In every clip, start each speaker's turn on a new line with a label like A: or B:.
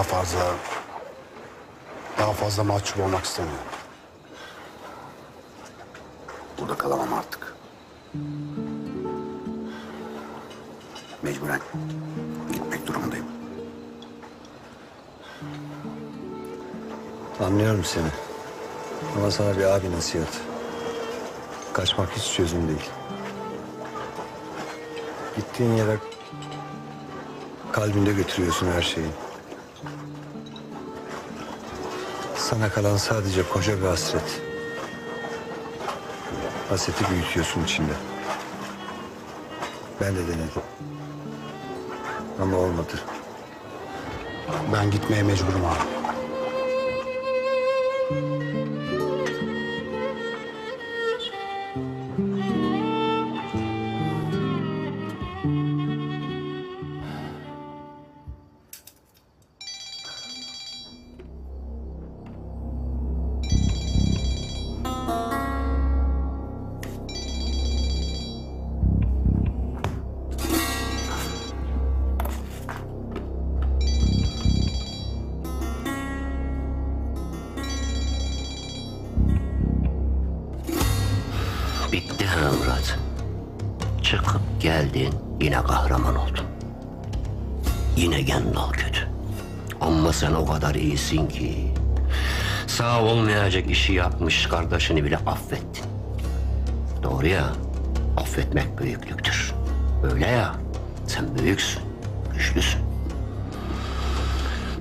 A: Daha fazla daha fazla mahcup olmak istemiyorum. Burada kalamam artık. Mecburen gitmek durumundayım.
B: Anlıyorum seni. Ama sana bir abi nasihat. Kaçmak hiç çözüm değil. Gittiğin yere kalbinde götürüyorsun her şeyi. Sana kalan sadece koca bir hasret. Hasreti büyütüyorsun içinde. Ben de denedim. Ama olmadı.
A: Ben gitmeye mecburum abi.
C: Bitti ha Murat. Çıkıp geldin yine kahraman oldun. Yine Gendal kötü. Ama sen o kadar iyisin ki. Sağ olmayacak işi yapmış kardeşini bile affettin. Doğru ya. Affetmek büyüklüktür. Öyle ya. Sen büyüksün. Güçlüsün.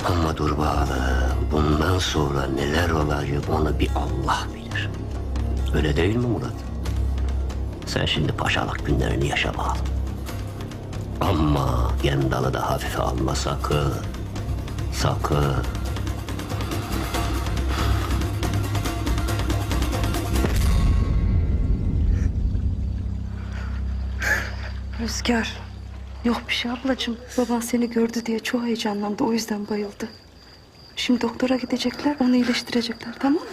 C: Ama dur bakalım. Bundan sonra neler olacak onu bir Allah bilir. Öyle değil mi Murat? Sen şimdi paşalık günlerini yaşa bakalım. Ama Gendal'ı da hafife alma sakın. Sakın.
D: Rüzgar. Yok bir şey ablacığım. Baban seni gördü diye çok heyecanlandı. O yüzden bayıldı. Şimdi doktora gidecekler. Onu iyileştirecekler tamam mı?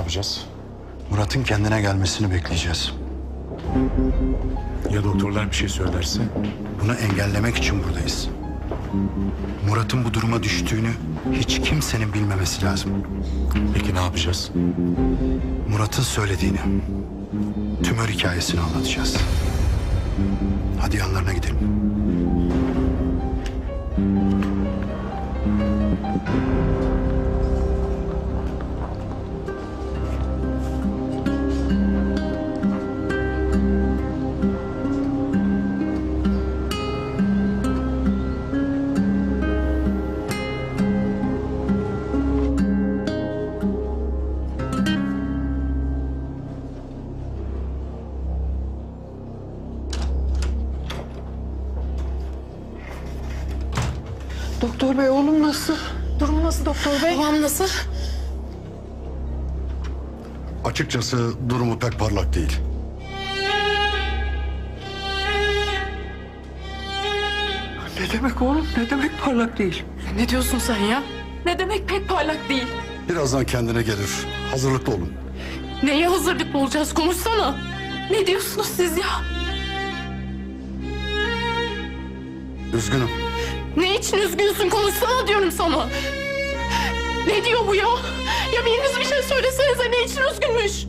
A: Yapacağız? Murat'ın kendine gelmesini bekleyeceğiz.
E: Ya doktorlar bir şey söylerse?
A: Bunu engellemek için buradayız. Murat'ın bu duruma düştüğünü hiç kimsenin bilmemesi lazım.
E: Peki ne yapacağız?
A: Murat'ın söylediğini, tümör hikayesini anlatacağız. Hadi yanlarına gidelim.
F: Doktor bey oğlum nasıl? Durum nasıl doktor bey? Babam nasıl?
A: Açıkçası durumu pek parlak değil.
F: Ne demek oğlum? Ne demek parlak değil?
G: Ne diyorsun sen ya? Ne demek pek parlak değil?
A: Birazdan kendine gelir. Hazırlıklı olun.
G: Neye hazırlıklı olacağız konuşsana. Ne diyorsunuz siz ya?
A: Üzgünüm.
G: Ne için üzgünsün konuşsana diyorum sana. Ne diyor bu ya? Ya biriniz bir şey söylesenize ne için üzgünmüş?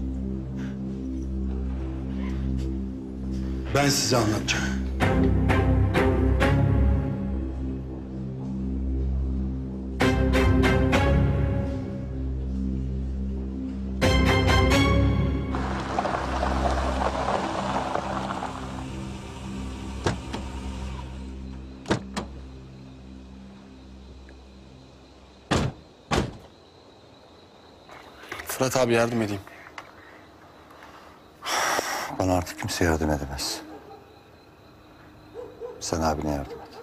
A: Ben size anlatacağım.
H: Fırat abi yardım edeyim.
B: Bana artık kimse yardım edemez. Sen abine yardım et.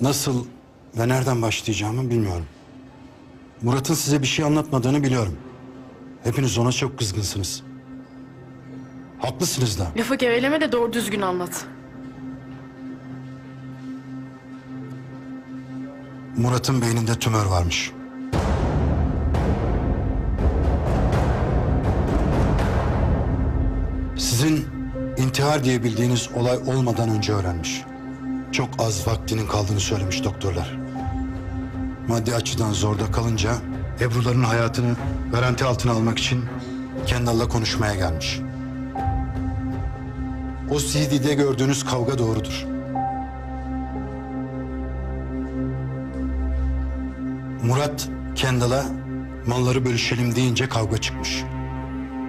A: Nasıl ve nereden başlayacağımı bilmiyorum. Murat'ın size bir şey anlatmadığını biliyorum. Hepiniz ona çok kızgınsınız. Haklısınız da.
G: Lafı geveleme de doğru düzgün anlat.
A: Murat'ın beyninde tümör varmış. Sizin intihar diye bildiğiniz olay olmadan önce öğrenmiş. Çok az vaktinin kaldığını söylemiş doktorlar. Maddi açıdan zorda kalınca Ebru'ların hayatını garanti altına almak için Kendall'la konuşmaya gelmiş. O CD'de gördüğünüz kavga doğrudur. Murat Kendall'a malları bölüşelim deyince kavga çıkmış.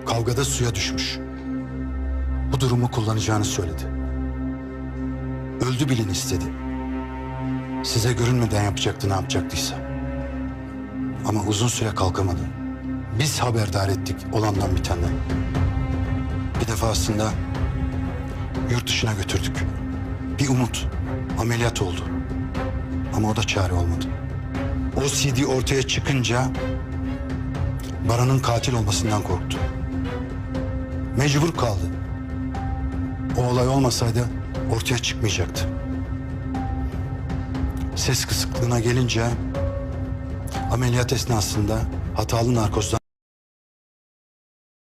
A: Kavgada suya düşmüş. Bu durumu kullanacağını söyledi. Öldü bilin istedi. Size görünmeden yapacaktı ne yapacaktıysa. Ama uzun süre kalkamadı. Biz haberdar ettik olandan bitenden. Bir defasında yurt dışına götürdük. Bir umut ameliyat oldu. Ama o da çare olmadı. O CD ortaya çıkınca Baran'ın katil olmasından korktu. Mecbur kaldı. O olay olmasaydı ortaya çıkmayacaktı. Ses kısıklığına gelince ameliyat esnasında hatalı narkozdan